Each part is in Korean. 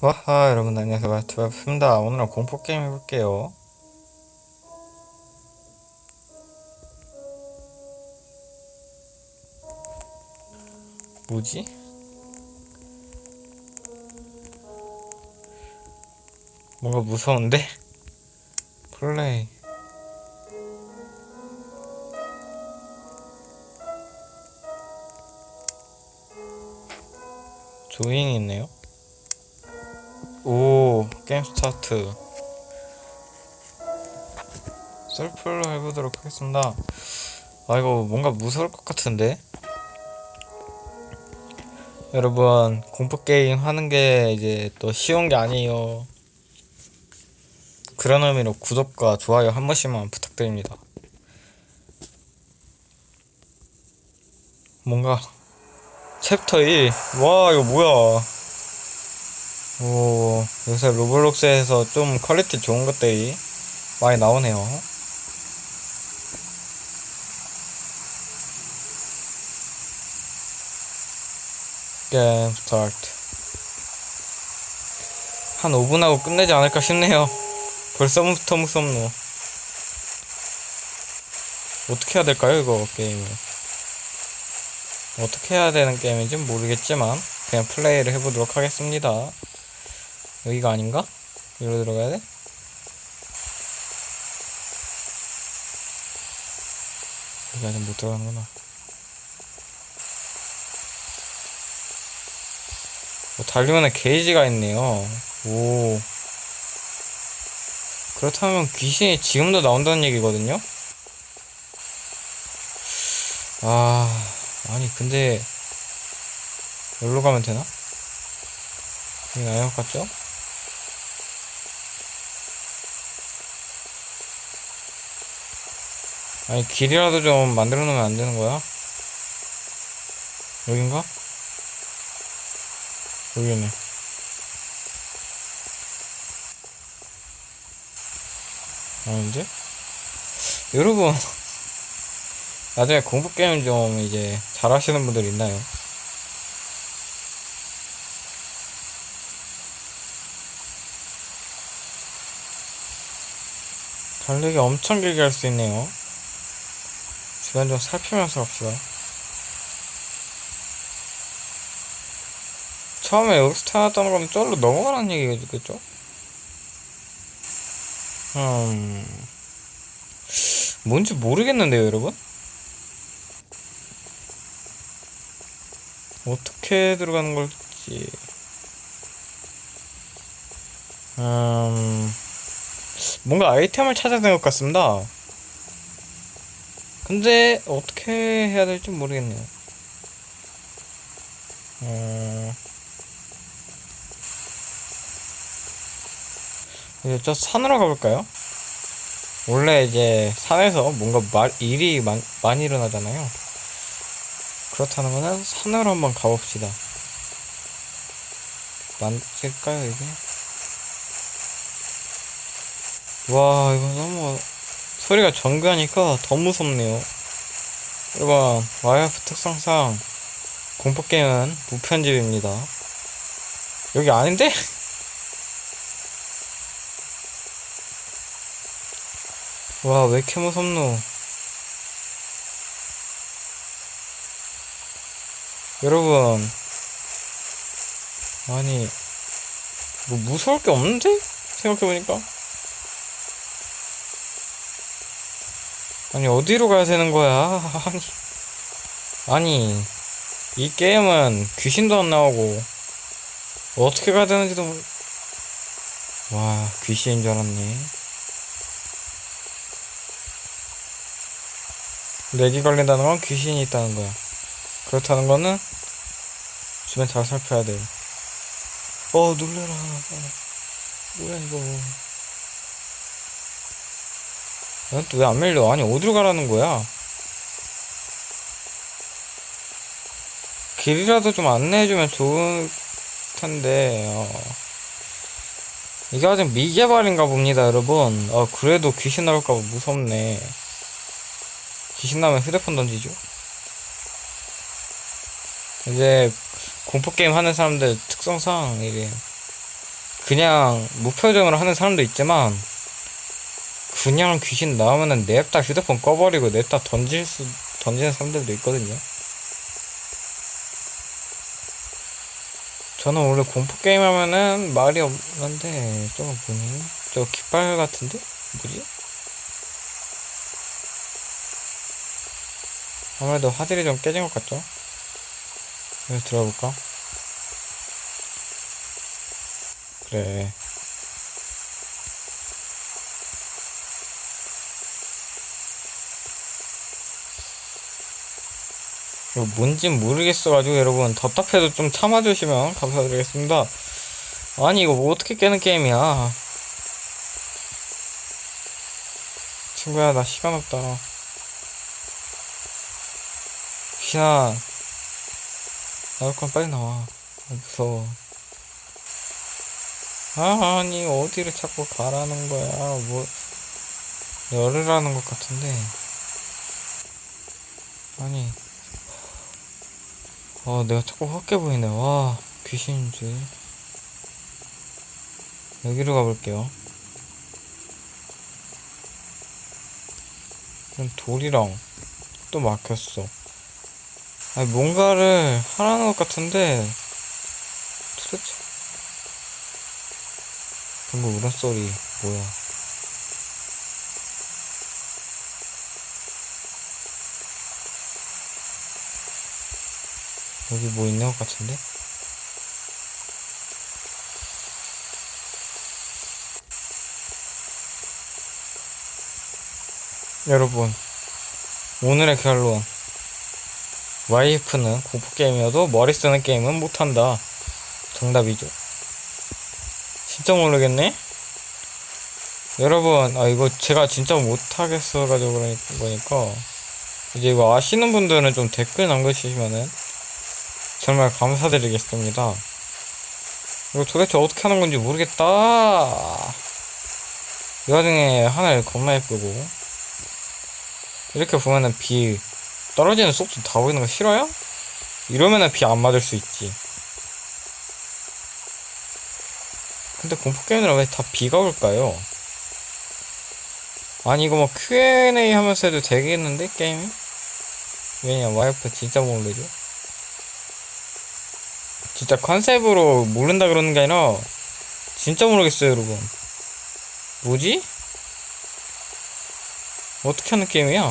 와하 여러분 안녕하세요. 마트바입니다. 오늘은 공포게임 해볼게요. 뭐지? 뭔가 무서운데? 플레이. 조잉이 있네요 오 게임 스타트. 셀프로 해보도록 하겠습니다. 아 이거 뭔가 무서울 것 같은데? 여러분 공포 게임 하는 게 이제 또 쉬운 게 아니에요. 그런 의미로 구독과 좋아요 한 번씩만 부탁드립니다. 뭔가 챕터 1 와 이거 뭐야 오, 요새 로블록스에서 좀 퀄리티 좋은 것들이 많이 나오네요. 게임 스타트. 한 5분 하고 끝내지 않을까 싶네요. 벌써부터 무섭노. 어떻게 해야 될까요, 이거 게임을? 어떻게 해야 되는 게임인지 모르겠지만, 그냥 플레이를 해보도록 하겠습니다. 여기가 아닌가? 여기로 들어가야 돼? 여기 아직 못 들어가는구나. 어, 달리면은 게이지가 있네요. 오. 그렇다면 귀신이 지금도 나온다는 얘기거든요? 아, 아니, 근데, 여기로 가면 되나? 여기 나을 것 같죠? 아니 길이라도 좀 만들어 놓으면 안 되는 거야? 여긴가? 여기네 아닌데? 여러분 나중에 공포 게임 좀 이제 잘 하시는 분들 있나요? 달리기 엄청 길게 할 수 있네요. 주변 좀 살피면서 갑시다. 처음에 여기서 태어났다는 건 저기로 넘어가라는 얘기겠죠? 음, 뭔지 모르겠는데요, 여러분? 어떻게 들어가는 걸지. 음, 뭔가 아이템을 찾아야 될 것 같습니다. 근데 어떻게 해야 될지 모르겠네요. 어... 이제 저 산으로 가볼까요? 원래 이제 산에서 뭔가 말, 일이 많, 많이 일어나잖아요. 그렇다는 거는 산으로 한번 가봅시다. 맞을까요, 이게? 와, 이거 너무 소리가 정교하니까 더 무섭네요. 여러분, 와이프 특성상 공포게임은 무편집입니다. 여기 아닌데? 와, 왜 이렇게 무섭노? 여러분, 아니, 뭐 무서울 게 없는데? 생각해보니까. 아니 어디로 가야 되는 거야? 아니 아니 이 게임은 귀신도 안 나오고 어떻게 가야 되는지도 모르... 와 귀신인 줄 알았네. 렉이 걸린다는 건 귀신이 있다는 거야. 그렇다는 거는 주변 잘 살펴야 돼요 어 놀래라. 뭐야 이거 왜 안 밀려? 아니, 어디로 가라는 거야? 길이라도 좀 안내해주면 좋을 텐데, 어. 이게 아직 미개발인가 봅니다, 여러분. 어, 그래도 귀신 나올까봐 무섭네. 귀신 나면 휴대폰 던지죠? 이제, 공포게임 하는 사람들 특성상, 이게, 그냥 무표정으로 하는 사람도 있지만 그냥 귀신 나오면은 냅다 휴대폰 꺼버리고 냅다 던질 수 던지는 사람들도 있거든요. 저는 원래 공포 게임 하면은 말이 없는데 저거 뭐니? 저 깃발 같은데? 뭐지? 아무래도 화질이 좀 깨진 것 같죠? 여기 들어볼까? 그래. 뭔진 모르겠어가지고 여러분 답답해도 좀 참아주시면 감사드리겠습니다. 아니 이거 뭐 어떻게 깨는 게임이야? 친구야 나 시간 없다. 귀신아 나올 건 빨리 나와. 아, 무서워. 아, 아니 어디를 자꾸 가라는 거야? 뭐 열으라는 것 같은데. 아니. 어, 내가 자꾸 헛게 보이네. 와, 귀신인 줄. 여기로 가볼게요. 그럼 돌이랑 또 막혔어. 아니, 뭔가를 하라는 것 같은데, 도대체. 방금 울음소리, 뭐야. 여기 뭐 있는 것 같은데? 여러분, 오늘의 결론. 와이프는 공포게임이어도 머리 쓰는 게임은 못한다. 정답이죠. 진짜 모르겠네? 여러분, 아, 이거 제가 진짜 못하겠어가지고 그러니까, 이제 이거 아시는 분들은 좀 댓글 남겨주시면은, 정말 감사드리겠습니다. 이거 도대체 어떻게 하는 건지 모르겠다. 이 와중에 하늘 겁나 예쁘고. 이렇게 보면은 비 떨어지는 속도 다 보이는 거 싫어요? 이러면은 비 안 맞을 수 있지. 근데 공포게임은 왜 다 비가 올까요? 아니 이거 뭐 Q&A 하면서 해도 되겠는데 게임이? 왜냐 와이프 진짜 모르죠? 진짜 컨셉으로 모른다 그러는 게 아니라 진짜 모르겠어요 여러분. 뭐지? 어떻게 하는 게임이야?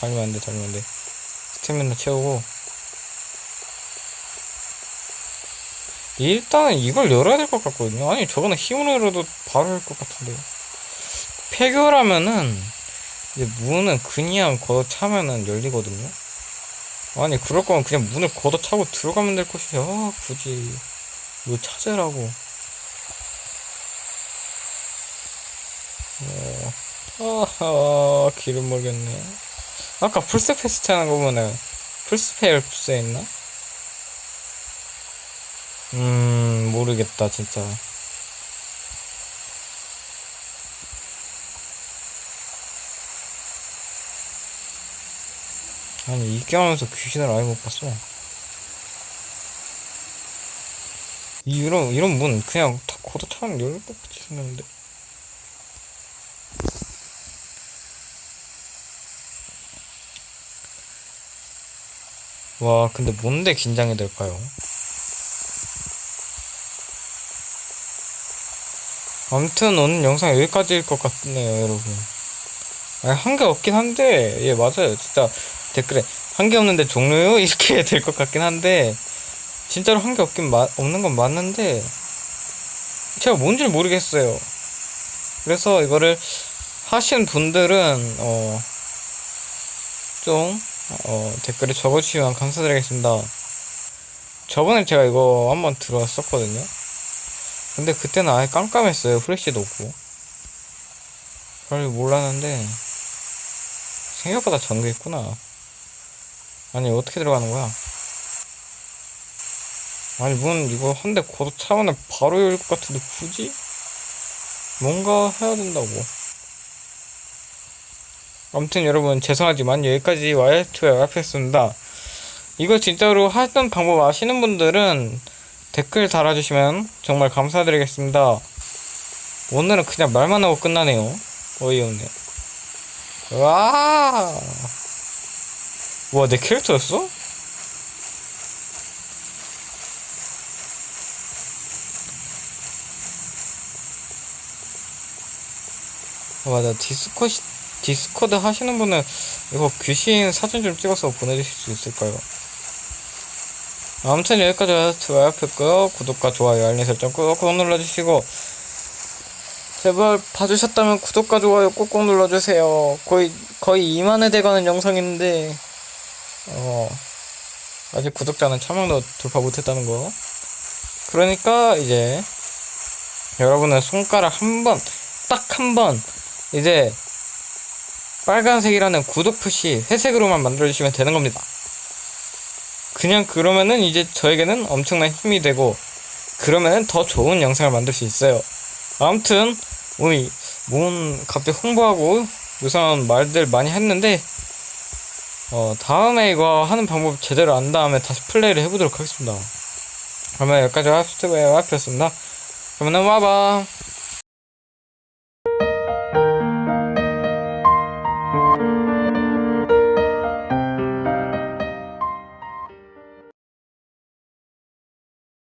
달면 안돼 달면 안돼. 스태미나 채우고. 일단은 이걸 열어야 될 것 같거든요. 아니 저거는 힘으로 열어도 바로 열것 같은데 폐교라면은 이제 문은 그냥 걷어 차면은 열리거든요 아니 그럴 거면 그냥 문을 걷어 차고 들어가면 될 것이지 아 굳이. 뭐 찾으라고. 어, 아하 길을 모르겠네. 아까 풀스 페스트 하는 거 보면은 풀스 페일프스 했나? 음 모르겠다 진짜 아니 이 게임하면서 귀신을 아예 못 봤어. 이- 이런 이런 문 그냥 열릴 것 같이 생겼는데. 와 근데 뭔데 긴장이 될까요? 아무튼 오늘 영상 여기까지일 것 같네요 여러분. 아니 한 게 없긴 한데 예 맞아요. 진짜 댓글에 한게 없는데 종료요? 이렇게 될 것 같긴 한데 진짜로 한 게 없긴 마, 없는 건 맞는데 제가 뭔지 모르겠어요 그래서 이거를 하신 분들은 어 좀 어, 댓글에 적어주시면 감사드리겠습니다. 저번에 제가 이거 한번 들어왔었거든요. 근데 그때는 아예 깜깜했어요. 후레쉬도 없고. 별 몰랐는데, 생각보다 전개 있구나. 아니, 어떻게 들어가는 거야? 아니, 문 이거 한대 걷어 차면 바로 열릴 것 같은데, 굳이? 뭔가 해야 된다고. 아무튼 여러분 죄송하지만 여기까지 와이프의 와이프였습니다. 이거 진짜로 하던 방법 아시는 분들은 댓글 달아주시면 정말 감사드리겠습니다. 오늘은 그냥 말만 하고 끝나네요. 어이없네. 와, 와, 내 캐릭터였어? 아, 맞아. 디스코, 디스코드 하시는 분은 이거 귀신 사진 좀 찍어서 보내주실 수 있을까요? 아무튼 여기까지 와이프고요 구독과 좋아요, 알림 설정 꾹꾹 눌러주시고 제발 봐주셨다면 구독과 좋아요 꾹꾹 눌러주세요. 거의 거의 2만회 돼가는 영상인데 어 아직 구독자는 천명도 돌파 못했다는 거. 그러니까 이제 여러분은 손가락 한 번, 딱 한 번 이제 빨간색이라는 구독 표시 회색으로만 만들어주시면 되는 겁니다. 그냥 그러면은 이제 저에게는 엄청난 힘이 되고 그러면은 더 좋은 영상을 만들 수 있어요. 아무튼 오늘 뭔 갑자기 홍보하고 유사한 말들 많이 했는데 어 다음에 이거 하는 방법 제대로 안 다음에 다시 플레이를 해보도록 하겠습니다. 그러면 여기까지 와이프트의 와이프였습니다. 그러면은 와봐.